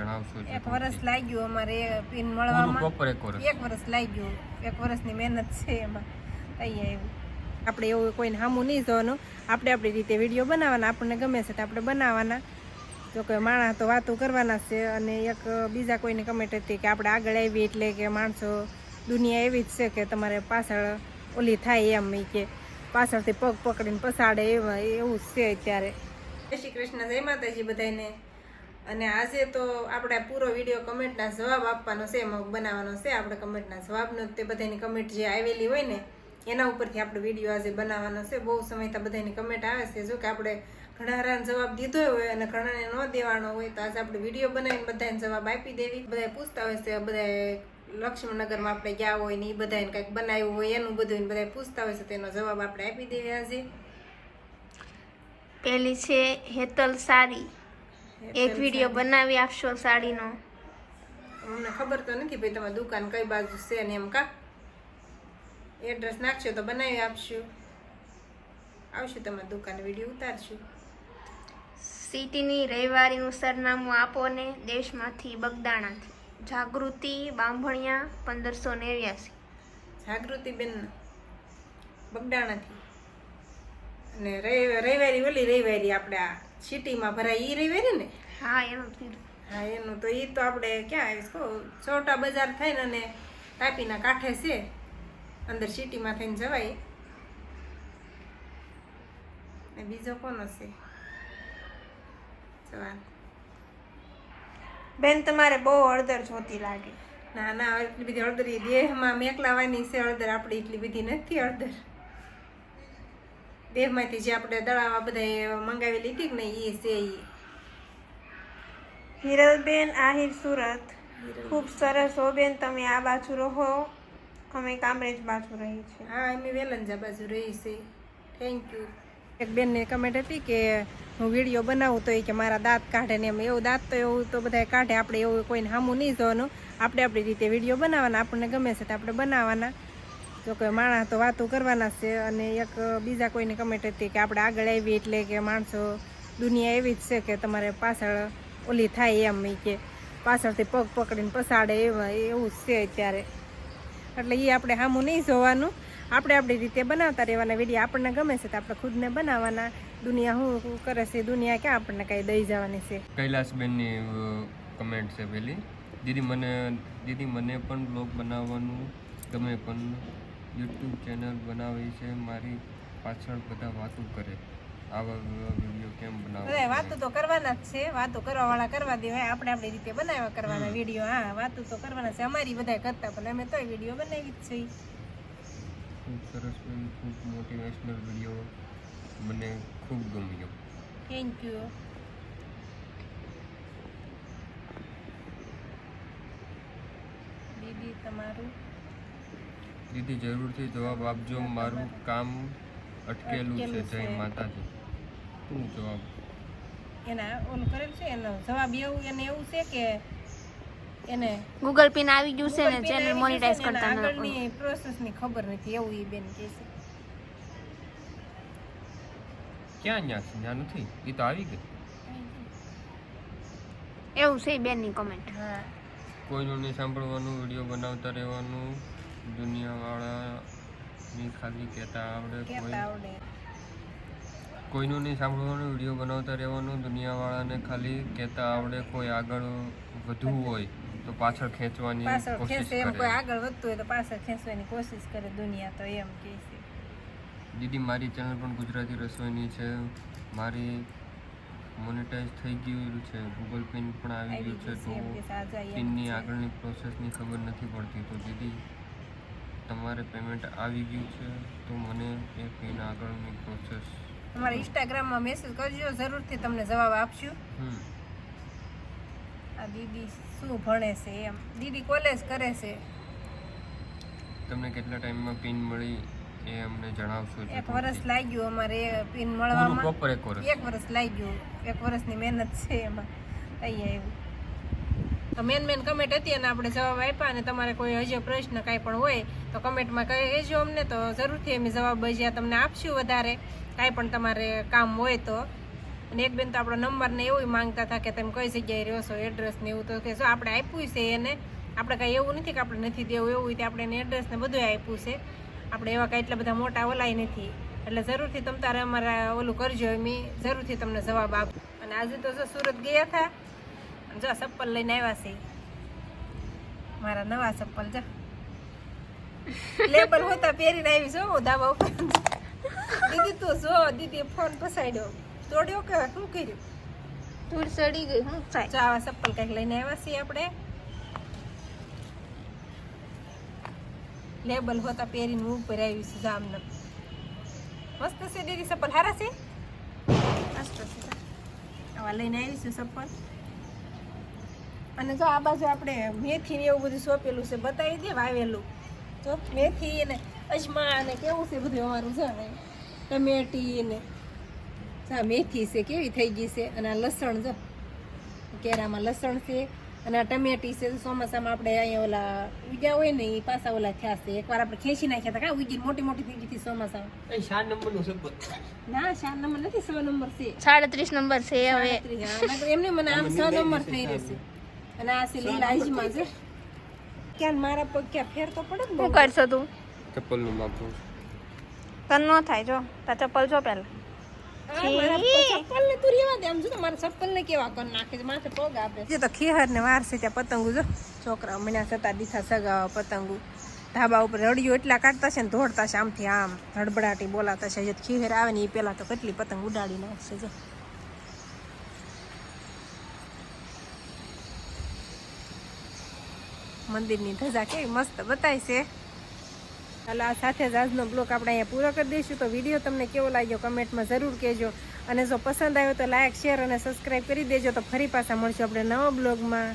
જણાવશો એક વર્ષ લાગ્યું અમારે પિન મળવામાં. એક વર્ષ એક વર્ષ લાગ્યું. એક વર્ષની મહેનત છે એમાં. થઈ આવ્યું આપણે એવું કોઈને સામું નહીં જોવાનું. આપણે આપણી રીતે વીડિયો બનાવવાના. આપણને ગમે છે તો આપણે બનાવવાના. જો કે માણસ તો વાતો કરવાના છે અને એક બીજા કોઈને કમેન્ટ હતી કે આપણે આગળ આવી એટલે કે માણસો દુનિયા એવી જ છે કે તમારે પાછળ ઓલી થાય એમ કે પાછળથી પગ પકડીને પસાડે એવા એવું જ છે અત્યારે. જય શ્રી કૃષ્ણ જય માતાજી બધાને અને આજે તો આપણે પૂરો વીડિયો કમેન્ટના જવાબ આપવાનો છે, એમાં બનાવવાનો છે. આપણે કમેન્ટના જવાબનો તે બધાની કમેન્ટ જે આવેલી હોય ને, એના ઉપરથી આપણે વીડિયો આજે બનાવવાનો છે. બહુ સમય તો બધાની કમેન્ટ આવે છે. જો કે આપણે ઘણા રાન જવાબ દીધો હોય અને ઘણાને ન દેવાનો હોય, તો આજે આપણે વીડિયો બનાવીને બધાને જવાબ આપી દેવી. બધા પૂછતા હોય છે બધા લક્ષ્મણનગરમાં આપણે ગયા હોય ને એ બધાને કંઈક બનાવ્યું હોય, એનું બધું બધા પૂછતા હોય છે, તેનો જવાબ આપણે આપી દેવી આજે. પેલી છે હેતલ સાડી એક વીડિયો બનાવી આપશો સાડીનો? અમને ખબર તો નથી ભાઈ તમારી દુકાન કઈ બાજુ છે ને એમ કા? એડ્રેસ નાખશો તો બનાવી આપશું. આવશું તમારી દુકાને વીડિયો ઉતારશું. સિટીની રવિવારીનું સરનામું આપો ને દેશમાંથી બગદાણાથી. જાગૃતિ બાંભણિયા પંદરસો નેવ્યાસી. જાગૃતિબેન બગડાણાથી અને રવિ- રવિવારી ઓલી રવિવારી આપણે આ સિટીમાં ભરાય ઈ રવિવારી ને? હા એનું કીધું. હા એનું. તો ઈ તો આપણે ક્યાં આવીશ કહો? છોટા બજાર થઈને અને તાપીના કાંઠે છે અંદર સિટીમાં થઈને જવાય. ને બીજો કોનો છે? જવાન. બેન તમારે બહુ હળદર જોતી લાગે. ના ના એટલી બધી હળદર દેહમાં મેકલાવાની છે હળદર આપણે એટલી બધી નથી હળદર. દેહમાંથી જે આપણે દળાવા બધા મંગાવી લીધી કે ને એ છે એ હિરલબેન આહિર સુરત. ખૂબ સરસ હો બેન તમે આ બાજુ રહો. અમે કામરેજ બાજુ રહી છે હા અમે વેલંજા બાજુ રહી છે થેન્ક યુ એક બેનને કમેન્ટ હતી કે હું વીડિયો બનાવું તો એ કે મારા દાંત કાઢે ને એમ. એવું દાંત તો એવું તો બધા કાઢે આપણે એવું કોઈને સામું નહીં જોવાનું. આપણે આપણી રીતે વીડિયો બનાવવાના આપણને ગમે છે તો આપણે બનાવવાના. તો કે માણસ તો વાતો કરવાના છે અને એક બીજા કોઈને કમેન્ટ હતી કે આપણે આગળ આવી એટલે કે માણસો દુનિયા એવી જ છે કે તમારે પાછળ ઓલી થાય એમ કે પાછળથી પગ પકડીને પસાડે એવા, એવું જ છે અત્યારે. એટલે એ આપણે સામું નહીં જોવાનું. આપણે આપણી રીતે બનાવતા રહેવાના. વીડિયો આપણને ગમે છે તો આપણે ખુદને બનાવવાના. દુનિયા શું કરે છે, દુનિયા ક્યાં આપણને કાંઈ દઈ જવાની છે? કૈલાસબેનની કમેન્ટ છે પેલી. દીદી મને દીદી મને પણ બ્લોગ બનાવવાનું ગમે પણ યુટ્યુબ ચેનલ બનાવી છે મારી પાછળ બધા વાતો કરે. આવા વીડિયો કેમ બનાવો વાતો તો કરવાના જ છે વાતો કરવા વાળા કરવા દેવાય આપણે આપણી રીતે બનાવ્યા કરવાના વીડિયો હા વાતો તો કરવાના છે અમારી બધા કરતા પણ અમે તોય વીડિયો બનાવી જ છે ખૂબ સરસ ખૂબ મોટિવેશનલ વીડિયો મને ખૂબ ગમ્યો. થેન્ક યુ દીદી તમારું? દીદી જરૂરથી જવાબ આપજો. મારું કામ અટકેલું છે જય માતાજી. શું જવાબ? એના ઓન કરેલ છે? એનો જવાબ એવું એને એવું છે કે એને ગૂગલ પિન આવી ગયું છે ને ચેનલ ને કરતા નથી ન આગળની પ્રોસેસની ખબર નથી. એવું એ બેન કહે છે. ક્યાં ન્યા છે? ન્યા નથી? એ તો આવી ગઈ. એવું છે બેનની કમેન્ટ હા. કોઈનું નહીં સાંભળવાનું વીડિયો બનાવતા રહેવાનું. દુનિયાવાળાની ખાલી કહેતા આવડે કોઈ. કોઈનું નહીં સાંભળવાનું વીડિયો બનાવતા રહેવાનું દુનિયાવાળાને ખાલી કહેતા આવડે કોઈ આગળ વધવું હોય તો પાછળ ખેંચવાની કોશિશ ખેંચે કોઈ આગળ વધતું હોય તો પાછળ ખેંચવાની કોશિશ કરે દુનિયા તો એમ કહે છે. દીદી મારી ચેનલ પણ ગુજરાતી રસોઈની છે. મારી મોનેટાઈઝ થઈ ગયું છે. ગૂગલ પિન પણ આવી ગયું છે. તો પિનની આગળની પ્રોસેસની ખબર નથી પડતી. તો દીદી તમારે પેમેન્ટ આવી ગયું છે તો મને એ પિન આગળની પ્રોસેસ તમારા ઇન્સ્ટાગ્રામમાં મેસેજ કરજો જરૂરથી તમને જવાબ આપશું. આ દીદી શું ભણે છે એમ. દીદી કોલેજ કરે છે. તમને કેટલા ટાઈમમાં પિન મળી એ અમને જણાવશો એક વર્ષ લાગ્યું અમારે પિન મળવામાં. એક વર્ષ લાગ્યું. એક વર્ષની મહેનત છે એમાં. અહીંયા આવ્યું તો મેન મેન કમેન્ટ હતી અને આપણે જવાબ આપ્યા અને તમારે કોઈ હજી પ્રશ્ન કાંઈ પણ હોય તો કમેન્ટમાં કહેજો અમને. તો જરૂરથી અમે જવાબ હજી તમને આપશું વધારે. કાંઈ પણ તમારે કામ હોય તો. અને એક બેન તો આપણો નંબર ને એવું માંગતા હતા કે તમે કઈ જગ્યાએ રહ્યો છો એડ્રેસ ને એવું તો કે શું આપણે આપ્યું છે એને, આપણે કાંઈ એવું નથી કે આપણે નથી દેવું એવું હોય તો આપણે એને એડ્રેસ ને બધું આપ્યું છે. આપણે એવા કાંઈ એટલા બધા મોટા ઓલાય નથી. એટલે જરૂરથી તમ તારે અમારા ઓલું કરજો એમ જરૂરથી તમને જવાબ આપ. અને આજે તો સુરત ગયા હતા જો ચપ્પલ લઈને આવ્યા છે. મારા નવા ચપ્પલ જો. લેબલ હોતા પહેરીને આવી જો હું ધાબા ઉપર. દીદી તું જો દીદી ફોન ફસાડ્યો તોડ્યો કે શું કર્યું? ધૂળ ચડી ગઈ શું થાય? જો આવા ચપ્પલ કંઈક લઈને આવ્યા છીએ આપણે. લેબલ હોતા પહેરીને હું ઉપર આવી છું જામનગર મસ્ત છે દીદી ચપ્પલ. હારા છે? મસ્ત છે. આવા લઈને આવી છું ચપ્પલ. અને જો આ બાજુ આપણે મેથી ને એવું બધું સોંપેલું છે બતાવી દે વાવેલું. તો મેથી ને અજમા ને કેવું છે બધું અમારું છે ટમેટી ને. હા મેથી છે કેવી થઈ ગઈ છે? અને આ લસણ જો. કેરામાં લસણ છે અને આ ટમેટી છે ચોમાસામાં આપણે અહીંયા ઓલા ઉગ્યા હોય ને એ પાછા ઓલા થયા છે. એકવાર આપણે ખેંચી નાખ્યા હતા કા ઉગી મોટી મોટી થઈ ગઈ હતી ચોમાસામાં. એ ચાર ના ચાર નંબર નથી સો નંબર છે. સાડત્રીસ નંબર છે હવે. એમને મને આમ સો નંબર થઈ રહેશે અને આ સિલી લીલા અજમા છે. ક્યાં મારા પગ ક્યાં ફેર તો પડે શું કરશો તું? ચપ્પલનું માપું. તન નો થાય જો. તા ચપ્પલ જો પહેલા. ચપ્પલ ને તું રેવા દે. આમ જો મારા ચપ્પલ ને કેવા કર નાખે છે. માથે પગ આપે છે. તો ખેહર ને વારસે ત્યાં પતંગો જો. છોકરા મહિના સતા દીથા સગાવા પતંગો. ધાબા ઉપર રડિયો એટલા કાઢતા છે ને દોડતા છે આમથી આમ. હડબડાટી બોલાતા છે. જે ખીહેર આવે ને એ પેલા તો કેટલી પતંગ ઉડાડી નાખશે જો. મંદિરની ધજા કેવી મસ્ત બતાય છે. ચાલો આ સાથે જ આજનો બ્લોગ આપણે અહીંયા પૂરો કરી દઈશું. તો વીડિયો તમને કેવો લાગ્યો કમેન્ટમાં જરૂર કહેજો. અને જો પસંદ આવ્યો તો લાઇક શેર અને સબસ્ક્રાઈબ કરી દેજો. તો ફરી પાછા મળશું આપણે નવા બ્લોગમાં.